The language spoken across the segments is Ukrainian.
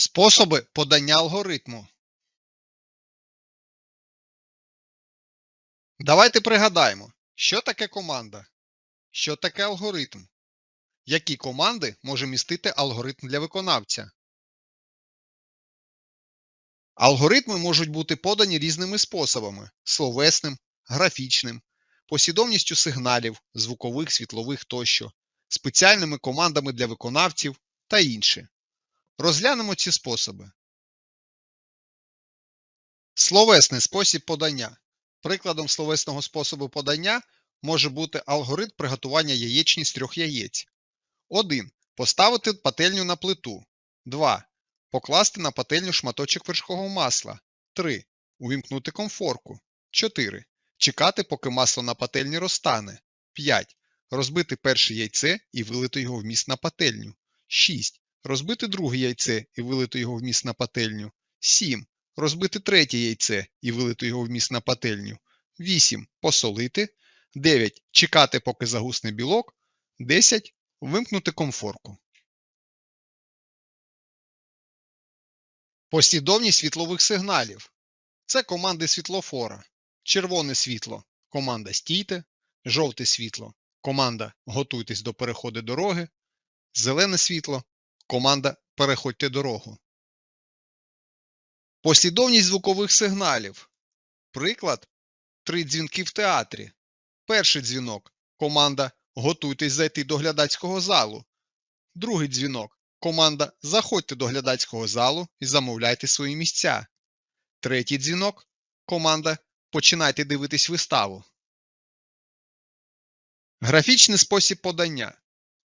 Способи подання алгоритму. Давайте пригадаємо, що таке команда, що таке алгоритм, які команди може містити алгоритм для виконавця. Алгоритми можуть бути подані різними способами: словесним, графічним, послідовністю сигналів, звукових, світлових тощо, спеціальними командами для виконавців та інші. Розглянемо ці способи. Словесний спосіб подання. Прикладом словесного способу подання може бути алгоритм приготування яєчні з трьох яєць. 1. Поставити пательню на плиту. 2. Покласти на пательню шматочок вершкового масла. 3. Увімкнути комфорку. 4. Чекати, поки масло на пательні розтане. 5. Розбити перше яйце і вилити його в міст на пательню. 6. Розбити друге яйце і вилити його в міст на пательню. 7. Розбити третє яйце і вилити його в міст на пательню. 8. Посолити. 9. Чекати, поки загусне білок. 10. Вимкнути комфорку. Послідовність світлових сигналів. Це команди світлофора. Червоне світло команда стійте, жовте світло команда готуйтесь до переходу дороги, зелене світло команда переходьте дорогу. Послідовність звукових сигналів. Приклад три дзвінки в театрі. Перший дзвінок команда готуйтесь зайти до глядацького залу. Другий дзвінок команда заходьте до глядацького залу і замовляйте свої місця. Третій дзвінок команда починайте дивитись виставу. Графічний спосіб подання.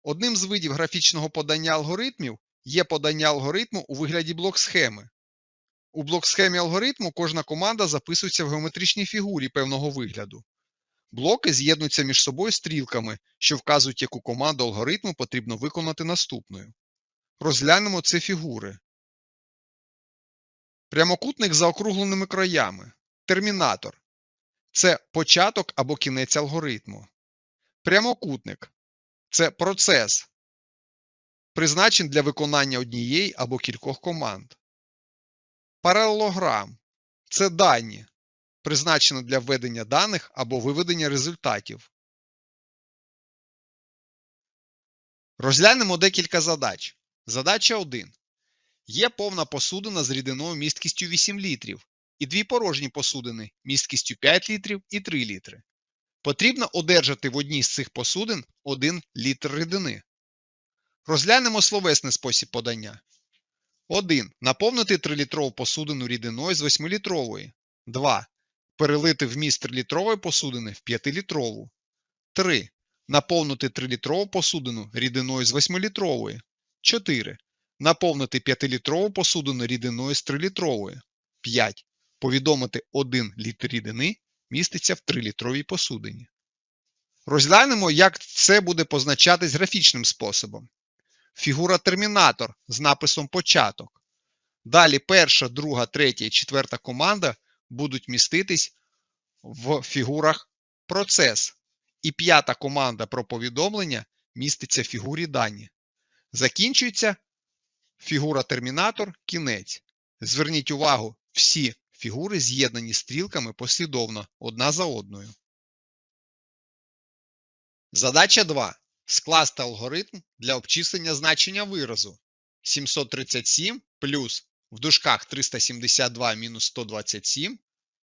Одним з видів графічного подання алгоритмів є подання алгоритму у вигляді блок-схеми. У блок-схемі алгоритму кожна команда записується в геометричній фігурі певного вигляду. Блоки з'єднуються між собою стрілками, що вказують, яку команду алгоритму потрібно виконати наступною. Розглянемо ці фігури. Прямокутник з заокругленими краями. Термінатор. Це початок або кінець алгоритму. Прямокутник це процес, призначений для виконання однієї або кількох команд. Паралелограм це дані, призначені для введення даних або виведення результатів. Розглянемо декілька задач. Задача 1. Є повна посудина з рідиною місткістю 8 літрів і дві порожні посудини місткістю 5 літрів і 3 літри. Потрібно одержати в одній з цих посудин 1 літр рідини. Розглянемо словесний спосіб подання. 1. Наповнити 3-літрову посудину рідиною з 8-літрової. 2. Перелити вміст 3-літрової посудини в 5-літрову. 3. Наповнити 3-літрову посудину рідиною з 8-літрової. 4. Наповнити 5-літрову посудину рідиною з 3-літрової. 5. Повідомити 1 літр рідини міститься в 3-літровій посудині. Розглянемо, як це буде позначатись графічним способом. Фігура термінатор з написом початок. Далі перша, друга, третя і четверта команда будуть міститись в фігурах процес. І п'ята команда про повідомлення міститься в фігурі дані. Закінчується фігура термінатор кінець. Зверніть увагу, всі фігури з'єднані стрілками послідовно одна за одною. Задача 2. Скласти алгоритм для обчислення значення виразу 737 плюс в дужках 372 мінус 127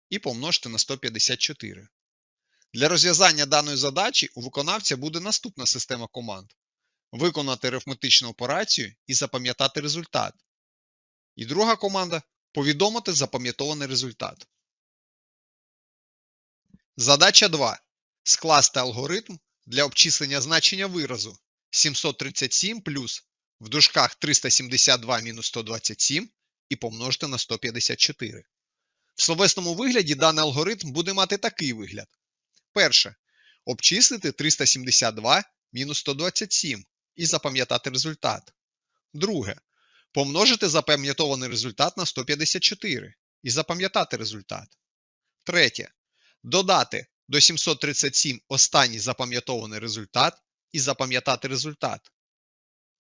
і помножити на 154. Для розв'язання даної задачі у виконавця буде наступна система команд. Виконати арифметичну операцію і запам'ятати результат. І друга команда повідомити запам'ятований результат. Задача 2. Скласти алгоритм для обчислення значення виразу 737 плюс в дужках 372 мінус 127 і помножити на 154. В словесному вигляді даний алгоритм буде мати такий вигляд. Перше. Обчислити 372 мінус 127 і запам'ятати результат. Друге. Помножити запам'ятований результат на 154 і запам'ятати результат. Третє. Додати до 737 останній запам'ятований результат і запам'ятати результат.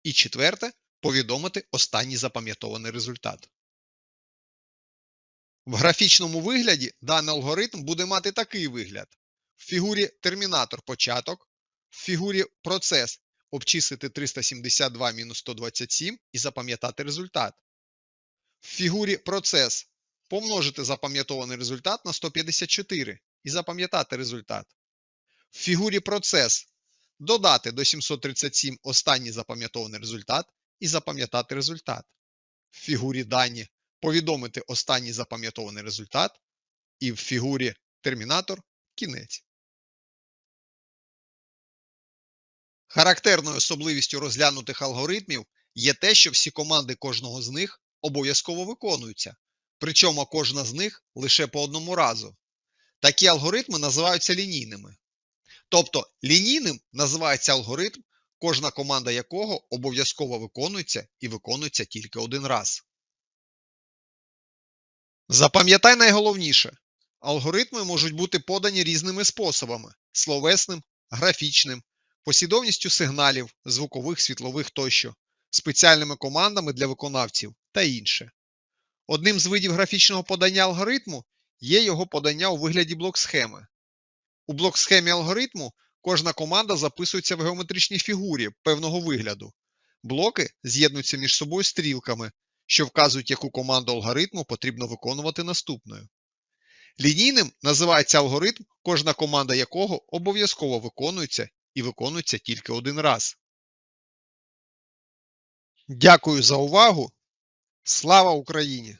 І четверте повідомити останній запам'ятований результат. В графічному вигляді даний алгоритм буде мати такий вигляд. В фігурі термінатор початок, в фігурі процес обчислити 372 мінус 127 і запам'ятати результат. В фігурі процес помножити запам'ятований результат на 154 і запам'ятати результат. В фігурі процес додати до 737 останній запам'ятований результат і запам'ятати результат. В фігурі дані повідомити останній запам'ятований результат і в фігурі термінатор кінець. Характерною особливістю розглянутих алгоритмів є те, що всі команди кожного з них обов'язково виконуються, причому кожна з них лише по одному разу. Такі алгоритми називаються лінійними. Тобто лінійним називається алгоритм, кожна команда якого обов'язково виконується і виконується тільки один раз. Запам'ятай найголовніше. Алгоритми можуть бути подані різними способами: словесним, графічним, послідовністю сигналів, звукових, світлових тощо, спеціальними командами для виконавців та інше. Одним з видів графічного подання алгоритму є його подання у вигляді блок-схеми. У блок-схемі алгоритму кожна команда записується в геометричній фігурі певного вигляду. Блоки з'єднуються між собою стрілками, що вказують, яку команду алгоритму потрібно виконувати наступною. Лінійним називається алгоритм, кожна команда якого обов'язково виконується і виконується тільки один раз. Дякую за увагу. Слава Україні!